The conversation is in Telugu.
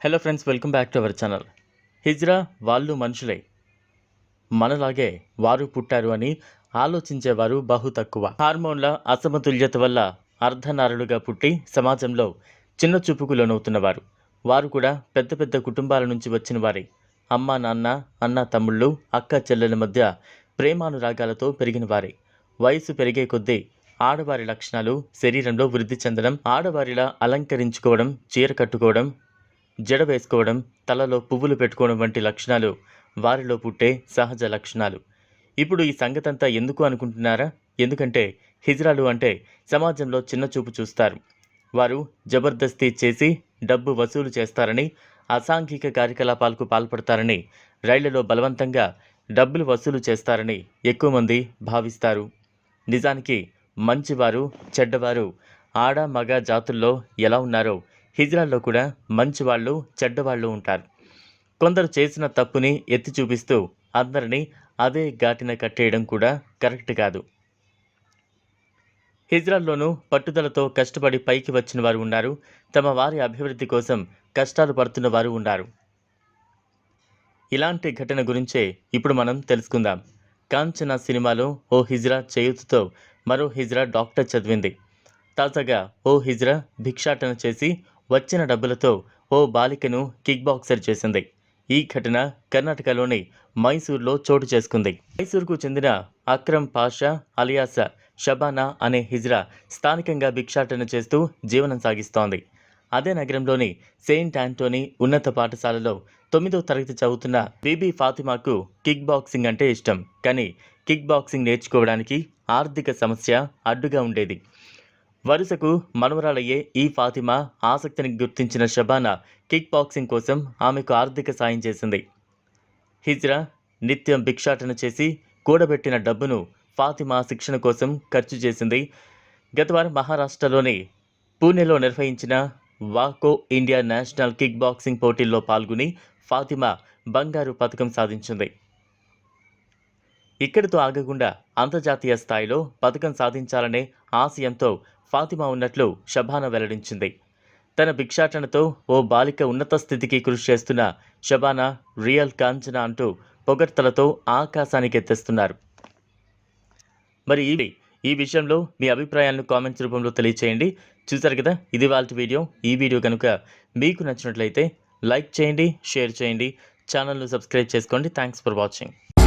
Hello friends welcome back to our channel hijra వాళ్ళు మనుషులే. మనలాగే వారు పుట్టారు అని ఆలోచించేవారు బహు తక్కువ. హార్మోన్ల అసమతుల్యత వల్ల అర్ధనారులుగా పుట్టి సమాజంలో చిన్న చూపుకు లోనవుతున్నవారు. వారు కూడా పెద్ద పెద్ద కుటుంబాల నుంచి వచ్చిన వారే అమ్మ నాన్న అన్న తమ్ముళ్ళు అక్క చెల్లెల మధ్య ప్రేమానురాగాలతో పెరిగిన వారే వయసు పెరిగే కొద్దీ ఆడవారి లక్షణాలు శరీరంలో వృద్ధి చెందడం ఆడవారిలా అలంకరించుకోవడం చీర కట్టుకోవడం జడ వేసుకోవడం తలలో పువ్వులు పెట్టుకోవడం వంటి లక్షణాలు వారిలో పుట్టే సహజ లక్షణాలు. ఇప్పుడు ఈ సంగతంతా ఎందుకు అనుకుంటున్నారా? ఎందుకంటే హిజ్రాలు అంటే సమాజంలో చిన్న చూపు చూస్తారు. వారు జబర్దస్తీ చేసి డబ్బు వసూలు చేస్తారని అసాంఘిక కార్యకలాపాలకు పాల్పడతారని రైళ్ళలో బలవంతంగా డబ్బులు వసూలు చేస్తారని ఎక్కువ మంది భావిస్తారు. నిజానికి మంచివారు చెడ్డవారు ఆడ మగ జాతుల్లో ఎలా ఉన్నారో హిజ్రాల్లో కూడా మంచివాళ్ళు చెడ్డవాళ్ళు ఉంటారు. కొందరు చేసిన తప్పుని ఎత్తి చూపిస్తూ అందరినీ అదే ఘాటిన కట్టేయడం కూడా కరెక్ట్ కాదు. హిజ్రాల్లోనూ పట్టుదలతో కష్టపడి పైకి వచ్చిన వారు ఉన్నారు. తమ వారి అభివృద్ధి కోసం కష్టాలు పడుతున్న వారు ఉన్నారు. ఇలాంటి ఘటన గురించే ఇప్పుడు మనం తెలుసుకుందాం. కాంచనా సినిమాలో ఓ హిజ్రా చేయుతుతో మరో హిజ్రా డాక్టర్ చదివింది. తాజాగా ఓ హిజ్రా భిక్షాటన చేసి వచ్చిన డబ్బులతో ఓ బాలికను కిక్ బాక్సర్ చేసింది. ఈ ఘటన కర్ణాటకలోని మైసూర్లో చోటు చేసుకుంది. మైసూర్కు చెందిన అక్రమ్ పాషా అలియాస షబానా అనే హిజ్రా స్థానికంగా భిక్షాటన చేస్తూ జీవనం సాగిస్తోంది. అదే నగరంలోని సెయింట్ ఆంటోనీ ఉన్నత పాఠశాలలో తొమ్మిదో తరగతి చదువుతున్న బీబీ ఫాతిమాకు కిక్ బాక్సింగ్ అంటే ఇష్టం. కానీ కిక్ బాక్సింగ్ నేర్చుకోవడానికి ఆర్థిక సమస్య అడ్డుగా ఉండేది. వరుసకు మనవరాలయ్యే ఈ ఫాతిమా ఆసక్తిని గుర్తించిన షబానా కిక్ బాక్సింగ్ కోసం ఆమెకు ఆర్థిక సాయం చేసింది. హిజ్రా నిత్యం భిక్షాటన చేసి కూడబెట్టిన డబ్బును ఫాతిమా శిక్షణ కోసం ఖర్చు చేసింది. గతవారం మహారాష్ట్రలోని పూణేలో నిర్వహించిన వాకో ఇండియా నేషనల్ కిక్ బాక్సింగ్ పోటీల్లో పాల్గొని ఫాతిమా బంగారు పథకం సాధించింది. ఇక్కడితో ఆగకుండా అంతర్జాతీయ స్థాయిలో పథకం సాధించాలనే ఆశయంతో ఫాతిమా ఉన్నట్లు షబానా వెల్లడించింది. తన భిక్షాటనతో ఓ బాలిక ఉన్నత స్థితికి కృషి చేస్తున్న షబానా రియల్ కాంచన అంటూ పొగడ్తలతో ఆకాశానికి ఎత్తేస్తున్నారు మరి ఇవి ఈ విషయంలో మీ అభిప్రాయాలను కామెంట్స్ రూపంలో తెలియచేయండి. చూసారు కదా? ఇది వాళ్ళ వీడియో. ఈ వీడియో కనుక మీకు నచ్చినట్లయితే లైక్ చేయండి షేర్ చేయండి. ఛానల్ను సబ్స్క్రైబ్ చేసుకోండి. Thanks for watching